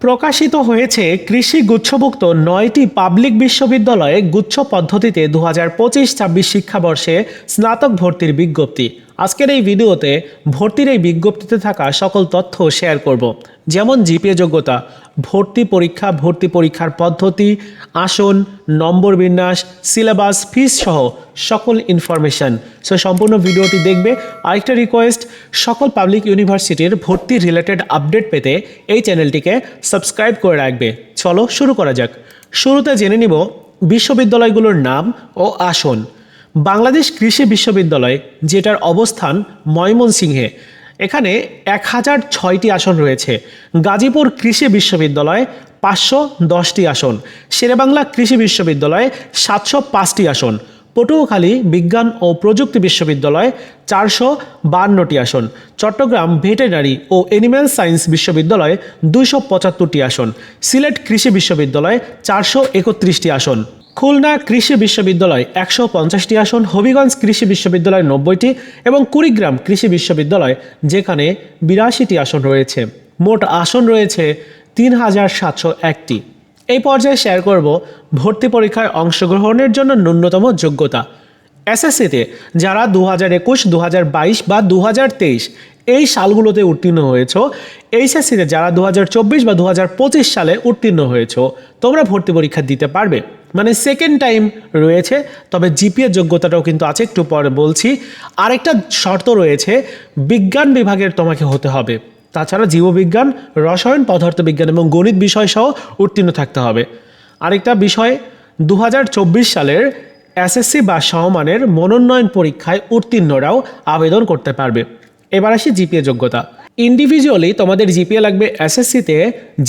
প্রকাশিত হয়েছে কৃষি গুচ্ছভুক্ত নয়টি পাবলিক বিশ্ববিদ্যালয়ে গুচ্ছ পদ্ধতিতে দু হাজার পঁচিশ ছাব্বিশ শিক্ষাবর্ষে স্নাতক ভর্তির বিজ্ঞপ্তি। আজকের এই ভিডিওতে ভর্তির এই বিজ্ঞপ্তিতে থাকা সকল তথ্য শেয়ার করব। যেমন জিপিএ যোগ্যতা, ভর্তি পরীক্ষা, ভর্তি পরীক্ষার পদ্ধতি, আসন, নম্বর বিন্যাস সিলেবাস ফিস সহ সকল ইনফরমেশন সো সম্পূর্ণ ভিডিওটি দেখবে। আরেকটা রিকোয়েস্ট সকল পাবলিক ইউনিভার্সিটির ভর্তি রিলেটেড আপডেট পেতে এই চ্যানেলটিকে সাবস্ক্রাইব করে রাখবে। চলো শুরু করা যাক। শুরুতে জেনে নিব বিশ্ববিদ্যালয়গুলোর নাম ও আসন। বাংলাদেশ কৃষি বিশ্ববিদ্যালয়, যেটার অবস্থান ময়মনসিংহে, এখানে এক হাজার ছয়টি আসন রয়েছে। গাজীপুর কৃষি বিশ্ববিদ্যালয়, পাঁচশো দশটি আসন। শেরেবাংলা কৃষি বিশ্ববিদ্যালয়, সাতশো পাঁচটি আসন। পটুয়াখালী বিজ্ঞান ও প্রযুক্তি বিশ্ববিদ্যালয়, চারশো বান্নটি আসন। চট্টগ্রাম ভেটেরিনারি ও এনিম্যাল সায়েন্স বিশ্ববিদ্যালয়, দুইশো পঁচাত্তরটি আসন। সিলেট কৃষি বিশ্ববিদ্যালয়, চারশো একত্রিশটি আসন। খুলনা কৃষি বিশ্ববিদ্যালয় একশো পঞ্চাশটি আসন, হবিগঞ্জ কৃষি বিশ্ববিদ্যালয় নব্বইটি এবং কুড়িগ্রাম কৃষি বিশ্ববিদ্যালয়, যেখানে বিরাশিটি আসন রয়েছে। মোট আসন রয়েছে তিন হাজার সাতশো একটি। এই পর্যায়ে শেয়ার করব ভর্তি পরীক্ষায় অংশগ্রহণের জন্য ন্যূনতম যোগ্যতা। এসএসসিতে যারা দু হাজার একুশ দু হাজার বাইশ বা দু হাজার তেইশ এই সালগুলোতে উত্তীর্ণ হয়েছ। এইচএসসিতে যারা দু হাজার চব্বিশ বা দু হাজার পঁচিশ সালে উত্তীর্ণ হয়েছ, তোমরা ভর্তি পরীক্ষা দিতে পারবে। মানে সেকেন্ড টাইম রয়েছে, তবে জিপিএ যোগ্যতাটাও কিন্তু আছে, একটু পরে বলছি। আরেকটা শর্ত রয়েছে, বিজ্ঞান বিভাগের তোমাকে হতে হবে। তাছাড়া জীববিজ্ঞান, রসায়ন, পদার্থবিজ্ঞান এবং গণিত বিষয় সহ উত্তীর্ণ থাকতে হবে। আরেকটা বিষয় দু হাজার চব্বিশ সালের এসএসসি বা সমমানের মনোনয়ন পরীক্ষায় উত্তীর্ণরাও আবেদন করতে পারবে। এবার আসি জিপিএ যোগ্যতা। ইন্ডিভিজুয়ালি তোমাদের জিপিএ লাগবে এসএসসিতে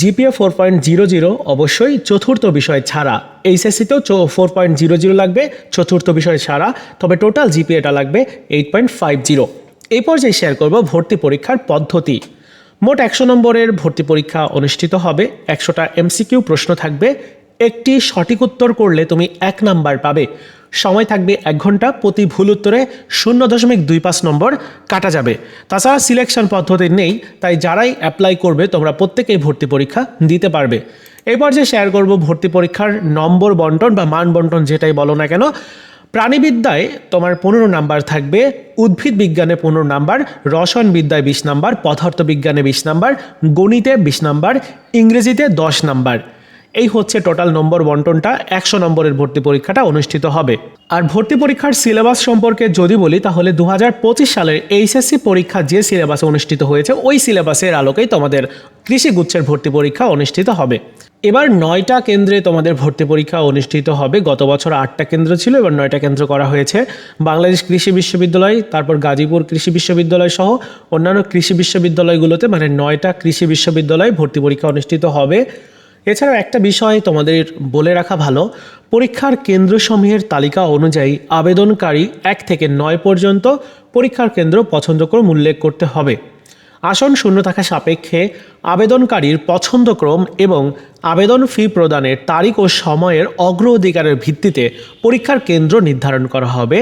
GPA four point zero zero অবশ্যই চতুর্থ বিষয় ছাড়া। এইচএসসিতেও ফোর পয়েন্ট জিরো জিরো লাগবে, চতুর্থ বিষয় ছাড়া। তবে টোটাল জিপিএটা লাগবে এইট পয়েন্ট ফাইভ জিরো এই পর্যায়ে শেয়ার করব ভর্তি পরীক্ষার পদ্ধতি। মোট একশো নম্বরের ভর্তি পরীক্ষা অনুষ্ঠিত হবে। একশোটা এমসিকিউ প্রশ্ন থাকবে। একটি সঠিক উত্তর করলে তুমি এক নাম্বার পাবে। সময় থাকবে এক ঘণ্টা প্রতি ভুল উত্তরে শূন্য দশমিক দুই পাঁচ নম্বর কাটা যাবে। তাছাড়া সিলেকশন পদ্ধতি নেই, তাই যারাই অ্যাপ্লাই করবে, তোমরা প্রত্যেকেই ভর্তি পরীক্ষা দিতে পারবে। এবার যে শেয়ার করব ভর্তি পরীক্ষার নম্বর বন্টন বা মান বন্টন যেটাই বলো না কেন, প্রাণীবিদ্যায় তোমার পনেরো নাম্বার থাকবে, উদ্ভিদ বিজ্ঞানে পনেরো নাম্বার, রসায়ন বিদ্যায় বিশ নাম্বার পদার্থবিজ্ঞানে বিশ নাম্বার, গণিতে বিশ নাম্বার, ইংরেজিতে দশ নাম্বার। এই হচ্ছে টোটাল নম্বর বন্টনটা, একশো নম্বরের ভর্তি পরীক্ষাটা অনুষ্ঠিত হবে। আর ভর্তি পরীক্ষার সিলেবাস সম্পর্কে যদি বলি, তাহলে দু হাজার পঁচিশ সালের এইচএসসি পরীক্ষা যে সিলেবাসে অনুষ্ঠিত হয়েছে, ওই সিলেবাসের আলোকেই তোমাদের কৃষি গুচ্ছের ভর্তি পরীক্ষা অনুষ্ঠিত হবে। এবার নয়টা কেন্দ্রে তোমাদের ভর্তি পরীক্ষা অনুষ্ঠিত হবে। গত বছর আটটা কেন্দ্র ছিল, এবার নয়টা কেন্দ্র করা হয়েছে। বাংলাদেশ কৃষি বিশ্ববিদ্যালয়, তারপর গাজীপুর কৃষি বিশ্ববিদ্যালয় সহ অন্যান্য কৃষি বিশ্ববিদ্যালয়গুলোতে মানে নয়টা কৃষি বিশ্ববিদ্যালয় ভর্তি পরীক্ষা অনুষ্ঠিত হবে। এছাড়াও একটা বিষয় তোমাদের বলে রাখা ভালো, পরীক্ষার কেন্দ্রসমূহের তালিকা অনুযায়ী আবেদনকারী এক থেকে নয় পর্যন্ত পরীক্ষার কেন্দ্র পছন্দ করে উল্লেখ করতে হবে। আসন শূন্য থাকা সাপেক্ষে আবেদনকারীর পছন্দক্রম এবং আবেদন ফি প্রদানের তারিখ ও সময়ের অগ্রাধিকারের ভিত্তিতে পরীক্ষার কেন্দ্র নির্ধারণ করা হবে।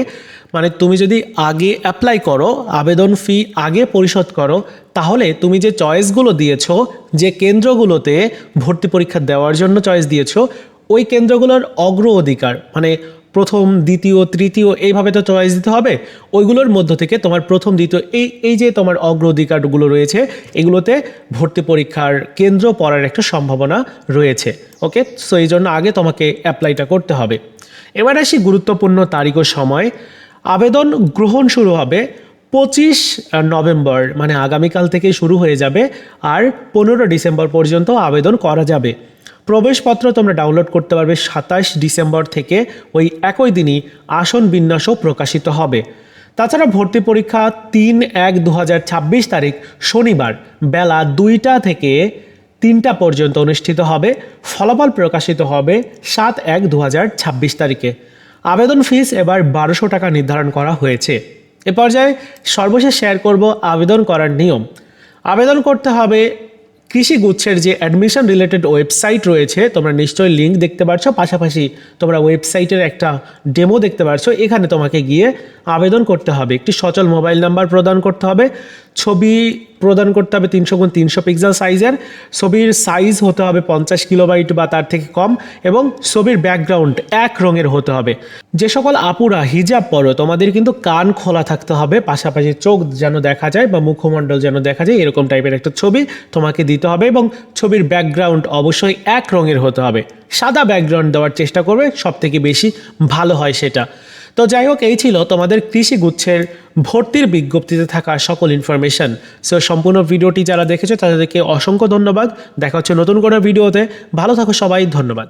মানে তুমি যদি আগে অ্যাপ্লাই করো, আবেদন ফি আগে পরিশোধ করো, তাহলে তুমি যে চয়েসগুলো দিয়েছ, যে কেন্দ্রগুলোতে ভর্তি পরীক্ষা দেওয়ার জন্য চয়েস দিয়েছ, ওই কেন্দ্রগুলোর অগ্র অধিকার মানে প্রথম, দ্বিতীয়, তৃতীয়, এইভাবে তো চয়েস দিতে হবে। ওইগুলোর মধ্য থেকে তোমার প্রথম, দ্বিতীয়, এই এই যে তোমার অগ্রাধিকারগুলো রয়েছে, এগুলোতে ভর্তি পরীক্ষার কেন্দ্র পড়ার একটা সম্ভাবনা রয়েছে। ওকে সো এই জন্য আগে তোমাকে অ্যাপ্লাইটা করতে হবে। এবার আসি গুরুত্বপূর্ণ তারিখ ও সময়। আবেদন গ্রহণ শুরু হবে পঁচিশ নভেম্বর মানে আগামীকাল থেকে শুরু হয়ে যাবে আর পনেরো ডিসেম্বর পর্যন্ত আবেদন করা যাবে। প্রবেশপত্র তোমরা ডাউনলোড করতে পারবে সাতাশ ডিসেম্বর থেকে ওই একই দিনই আসন বিন্যাসও প্রকাশিত হবে। তাছাড়া ভর্তি পরীক্ষা তিন এক দু তারিখ শনিবার বেলা দুইটা থেকে তিনটা পর্যন্ত অনুষ্ঠিত হবে। ফলাফল প্রকাশিত হবে সাত এক দু তারিখে। আবেদন ফিস এবার বারোশো টাকা নির্ধারণ করা হয়েছে। এ পর্যায়ে সর্বশেষ শেয়ার করব আবেদন করার নিয়ম। আবেদন করতে হবে কৃষি গুচ্ছের যে অ্যাডমিশন রিলেটেড ওয়েবসাইট রয়েছে, তোমরা নিশ্চয়ই লিঙ্ক দেখতে পাচ্ছ পাশাপাশি তোমরা ওয়েবসাইটের একটা ডেমো দেখতে পাচ্ছ এখানে তোমাকে গিয়ে আবেদন করতে হবে। একটি সচল মোবাইল নাম্বার প্রদান করতে হবে। ছবি প্রদান করতে হবে তিনশো গুণ তিনশো পিক্সেল সাইজের ছবির সাইজ হতে হবে পঞ্চাশ কিলোবাইট বা তার থেকে কম এবং ছবির ব্যাকগ্রাউন্ড এক রঙের হতে হবে। যে সকল আপুরা হিজাব পরো, তোমাদের কিন্তু কান খোলা থাকতে হবে, পাশাপাশি চোখ যেন দেখা যায় বা মুখমণ্ডল যেন দেখা যায়, এরকম টাইপের একটা ছবি তোমাকে দিতে হবে এবং ছবির ব্যাকগ্রাউন্ড অবশ্যই এক রঙের হতে হবে। সাদা ব্যাকগ্রাউন্ড দেওয়ার চেষ্টা করবে সব থেকে বেশি ভালো হয় সেটা। তো যাই হোক, এই ছিল তোমাদের কৃষি গুচ্ছের ভর্তির বিজ্ঞপ্তিতে থাকা সকল ইনফরমেশান সো সম্পূর্ণ ভিডিওটি যারা দেখেছ, তাদেরকে অসংখ্য ধন্যবাদ। দেখা হচ্ছে নতুন কোনো ভিডিওতে। ভালো থাকো সবাই, ধন্যবাদ।